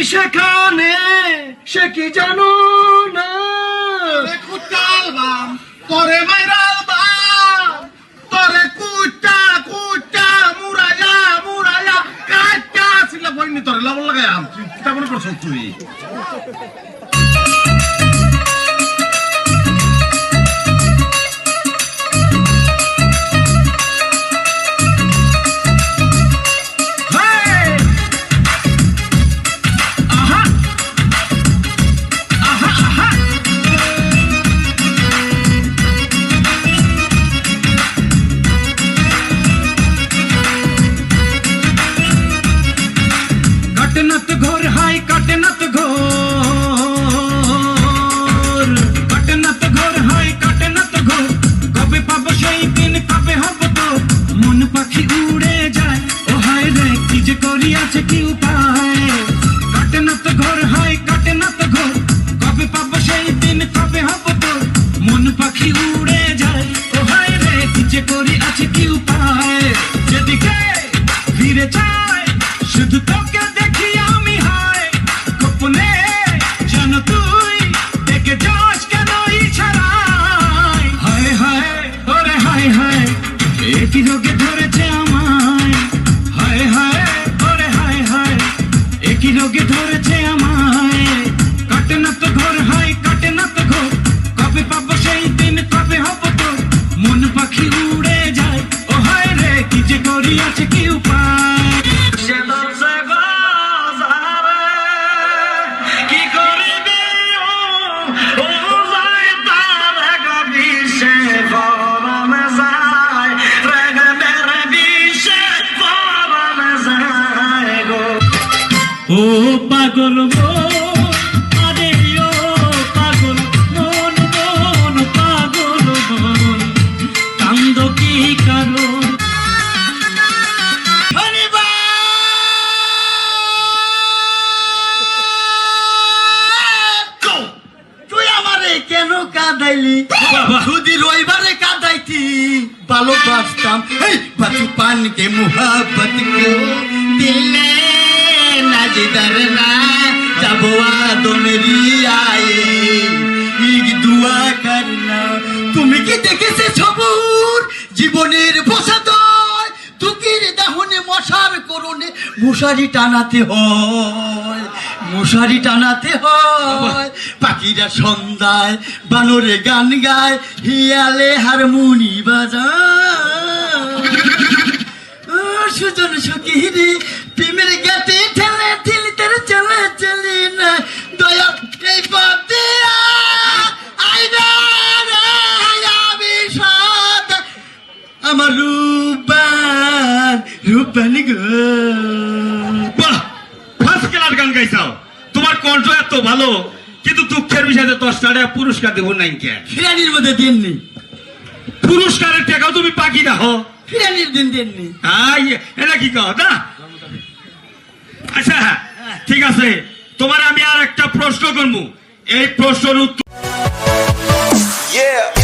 সেখানে, সে কি জানো না? কুটাল বাম তোরে মাইরাল বাম তোরে কুটা কুটা মুরায়া মুরায়া কাটা ছিল। বইনি তোরে, লবণ লাগাই আম। কেমন মনে করছ তুই? আছে কি উপায়? ঘর হয় কাটে না তো ঘর। কবে পাবো সেই দিন, কবে হব তো মন পাখি উড়ে যায়। ও হায় রে কিছু করি আছে কি উপায়? যেদিকে ফিরে যায় শুধু তোকে लोगे धोरे তুই আমারে কেন কাঁদাইলি। যদি রইবারে কাঁদাইতি ভালো বাসতাম। এই বাচু পান কে মুহাবত কো, দিলে না জিদার না যাব আদো মেরি আয়ে ইগ দুয়া করনা তুমি কি দেখেছে সবুর জীবনের বসাদয় দুঃখের দাহনে মশার করণে মশারি টানাতে হয় মশারি টানাতে হয় পাখিরা সন্ধ্যায় বানরে গান গায় হিয়ালে হারমোনি বাজায় ও, সুজন সখীরে প্রেমের রূপান রূপান গো। বাহ ফার্স্ট ক্লাস গান গাইছাও। তোমার কণ্ঠ এত ভালো কিন্তু দুঃখের বিষয়ে দশটা টাকা পুরস্কার দেবো নাই কে? ফিরানির মধ্যে দিননি। পুরস্কারের টাকাও তুমি পাকি ফিরানির দিন দিননি। আই এটা কি কহ না? আচ্ছা ঠিক আছে। তোমার আমি আর একটা প্রশ্ন করব। এই প্রশ্নের উত্তর Yeah.